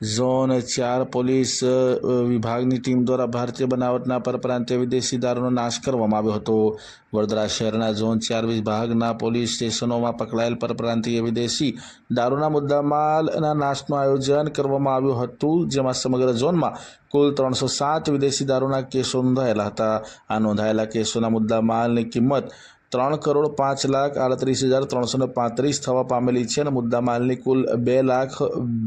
Zone ચાર police વિભાગની team દ્વારા ભારતીય બનાવટના પરપ્રાંતીય વિદેશી દારૂનો નાશ કરવામાં આવ્યો હતો. વડોદરા શહેરના ઝોન ચાર વિભાગના પોલીસ સ્ટેશનોમાં પકડાયેલ પરપ્રાંતીય વિદેશી દારૂના મુદ્દામાલના નાશનું આયોજન કરવામાં આવ્યું હતું, જેમાં સમગ્ર ઝોનમાં કુલ ત્રણસો સાત વિદેશી દારૂના કેસો નોંધાયેલા હતા. આ નોંધાયેલા કેસોના મુદ્દામાલની કિંમત ત્રણ કરોડ પાંચ લાખ આડત્રીસ હજાર ત્રણસો પાંત્રીસ થવા પામેલી છે અને મુદ્દામાલની કુલ બે લાખ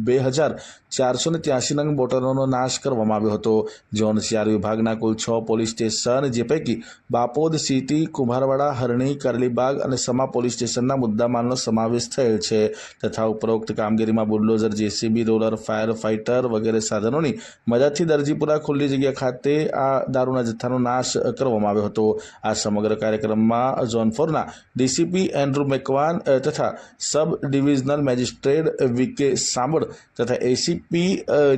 બે હજાર ચારસો ને ત્યાસી નંગ બોટલોનો નાશ કરવામાં આવ્યો હતો. ઝોન ચાર વિભાગના કુલ છ પોલીસ સ્ટેશન, જે પૈકી બાપોદ સિટી, કુંભારવાડા, હરણી, કરલીબાગ અને સમા પોલીસ સ્ટેશનના મુદ્દામાલનો સમાવેશ થયેલ છે. તથા ઉપરોક્ત કામગીરીમાં bulldozer, JCB, roller, fire fighter વગેરે સાધનોની મદદથી દરજીપુરા ખુલ્લી જગ્યા ખાતે આ દારૂના જથ્થાનો નાશ કરવામાં આવ્યો હતો. આ સમગ્ર કાર્યક્રમમાં ઝોન ફોરના ડીસીપી એન્ડ્રુ મેકવાન તથા sub divisional magistrate VK Sambal તથા એસીપી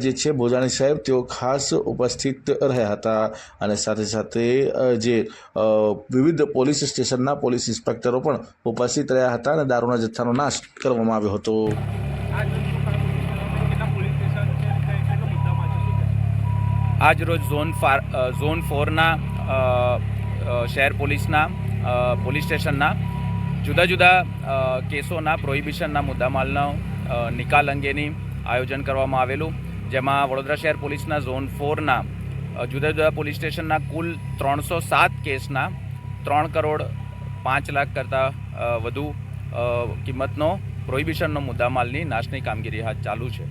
જે છે ભોજાણી સાહેબ, તેઓ ખાસ ઉપસ્થિત રહ્યા હતા. અને સાથે સાથે જે વિવિધ પોલીસ સ્ટેશનના પોલીસ ઇન્સ્પેક્ટરો પણ ઉપસ્થિત રહ્યા હતા અને દારૂના જથ્થાનો નાશ કરવામાં આવ્યો હતો. આ જો કેટલા પોલીસ સ્ટેશન છે કઈ કેટલો મુદ્દામાં છે શું છે આજ રોજ ઝોન ફાર ઝોન ફોરના શહેર પોલીસના પોલીસ સ્ટેશનના જુદા જુદા કેસોના, પ્રોહિબિશનના મુદ્દામાલનો નિકાલ અંગેની આયોજન કરવામાં આવેલું જેમાં વડોદરા શહેર પોલીસના ઝોન ફોરના જુદા જુદા પોલીસ સ્ટેશનના કુલ ત્રણસો સાત કેસના ત્રણ કરોડ પાંચ લાખ કરતાં વધુ કિંમતનો, પ્રોહિબિશનનો મુદ્દામાલની નાશની કામગીરી હાથ ચાલુ છે.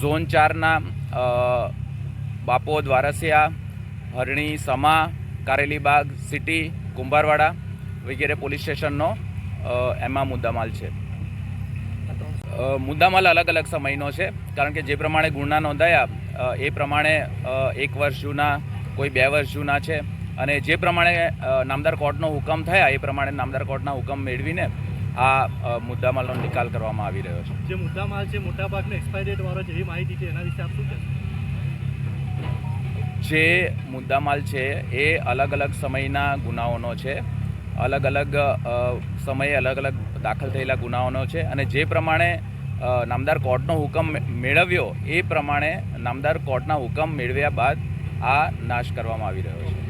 ઝોન ચારના બાપોદ વારસિયા હરણી, સમા કારેલીબાગ સિટી, કુંભારવાડા વગેરે પોલીસ સ્ટેશનનો એમાં મુદ્દામાલ છે. મુદ્દામાલ અલગ અલગ સમયનો છે, કારણ કે જે પ્રમાણે ગુના નોંધાયા એ પ્રમાણે એક વર્ષ જૂના, કોઈ બે વર્ષ જૂના છે, અને જે પ્રમાણે નામદાર કોર્ટનો હુકમ થયા, એ પ્રમાણે નામદાર કોર્ટના હુકમ મેળવીને આ મુદ્દામાલનો નિકાલ કરવામાં આવી રહ્યો છે. જે મુદ્દામાલ છે, મોટાભાગનો એક્સપાયરી ડેટ વાળો એ માહિતી છે, એના વિશે આપ જે મુદ્દામાલ છે એ અલગ અલગ સમયના ગુનાઓનો છે. અલગ અલગ સમયે અલગ અલગ દાખલ થયેલા ગુનાઓનો છે અને જે પ્રમાણે નામદાર કોર્ટનો હુકમ મેળવ્યો એ પ્રમાણે નામદાર કોર્ટના હુકમ મેળવ્યા બાદ આ નાશ કરવામાં આવી રહ્યો છે.